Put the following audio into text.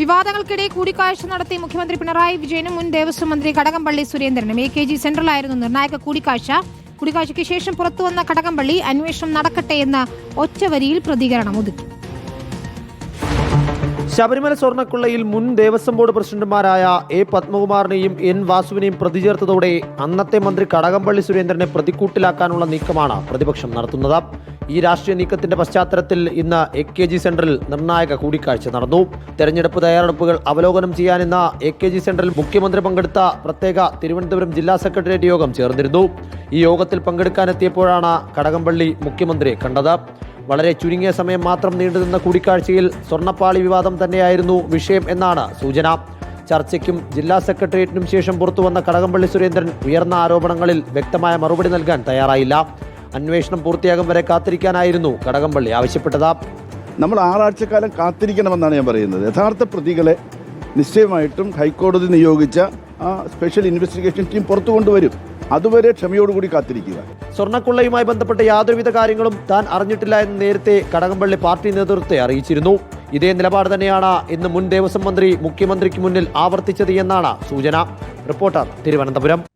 വിവാദങ്ങൾക്കിടെ കൂടിക്കാഴ്ച നടത്തി മുഖ്യമന്ത്രി പിണറായി വിജയനും മുൻ ദേവസ്വം മന്ത്രി കടകംപള്ളി സുരേന്ദ്രനും എ കെ ജി സെന്ററിലായിരുന്നു നിർണായക കൂടിക്കാഴ്ച. കൂടിക്കാഴ്ചയ്ക്ക് ശേഷം പുറത്തുവന്ന കടകംപള്ളി അന്വേഷണം നടക്കട്ടെ എന്ന ഒറ്റവരിയിൽ പ്രതികരണം ഒതുക്കി. ശബരിമല സ്വർണക്കൊള്ളയിൽ മുൻ ദേവസ്വം ബോർഡ് പ്രസിഡന്റുമാരായ എ പത്മകുമാറിനെയും എൻ വാസുവിനെയും പ്രതി ചേർത്തതോടെ അന്നത്തെ മന്ത്രി കടകംപള്ളി സുരേന്ദ്രനെ പ്രതിക്കൂട്ടിലാക്കാനുള്ള നീക്കമാണ് പ്രതിപക്ഷം നടത്തുന്നത്. ഈ രാഷ്ട്രീയ നീക്കത്തിന്റെ പശ്ചാത്തലത്തിൽ ഇന്ന് എ കെ ജി സെന്ററിൽ നിർണായക കൂടിക്കാഴ്ച നടന്നു. തെരഞ്ഞെടുപ്പ് തയ്യാറെടുപ്പുകൾ അവലോകനം ചെയ്യാനെന്ന എ കെ ജി സെന്ററിൽ മുഖ്യമന്ത്രി പങ്കെടുത്ത പ്രത്യേക തിരുവനന്തപുരം ജില്ലാ സെക്രട്ടേറിയറ്റ് യോഗം ചേർന്നിരുന്നു. ഈ യോഗത്തിൽ പങ്കെടുക്കാനെത്തിയപ്പോഴാണ് കടകംപള്ളി മുഖ്യമന്ത്രിയെ കണ്ടത്. വളരെ ചുരുങ്ങിയ സമയം മാത്രം നീണ്ടുനിന്ന കൂടിക്കാഴ്ചയിൽ സ്വർണപ്പാളി വിവാദം തന്നെയായിരുന്നു വിഷയം എന്നാണ് സൂചന. ചർച്ചയ്ക്കും ജില്ലാ സെക്രട്ടേറിയറ്റിനും ശേഷം പുറത്തുവന്ന കടകംപള്ളി സുരേന്ദ്രൻ ഉയർന്ന ആരോപണങ്ങളിൽ വ്യക്തമായ മറുപടി നൽകാൻ തയ്യാറായില്ല. അന്വേഷണം പൂർത്തിയാകും വരെ കാത്തിരിക്കാനായിരുന്നു കടകംപള്ളി. ആവശ്യപ്പെട്ടത്. നമ്മൾ ആറാഴ്ചക്കാലം കാത്തിരിക്കണമെന്നാണ് ഞാൻ പറയുന്നത്. യഥാർത്ഥ പ്രതികളെ നിശ്ചയമായിട്ടും ഹൈക്കോടതി നിയോഗിച്ച ആ സ്പെഷ്യൽ ഇൻവെസ്റ്റിഗേഷൻ ടീം പുറത്തു കൊണ്ടുവരും. അതുവരെ ക്ഷമയോടുകൂടി കാത്തിരിക്കുക. സ്വർണക്കൊള്ളയുമായി ബന്ധപ്പെട്ട യാതൊരുവിധ കാര്യങ്ങളും താൻ അറിഞ്ഞിട്ടില്ല എന്ന് നേരത്തെ കടകംപള്ളി പാർട്ടി നേതൃത്വത്തെ അറിയിച്ചിരുന്നു. ഇതേ നിലപാട് തന്നെയാണ് ഇന്ന് മുൻ ദേവസ്വം മന്ത്രി മുഖ്യമന്ത്രിക്ക് മുന്നിൽ ആവർത്തിച്ചത് എന്നാണ് സൂചന. റിപ്പോർട്ടർ തിരുവനന്തപുരം.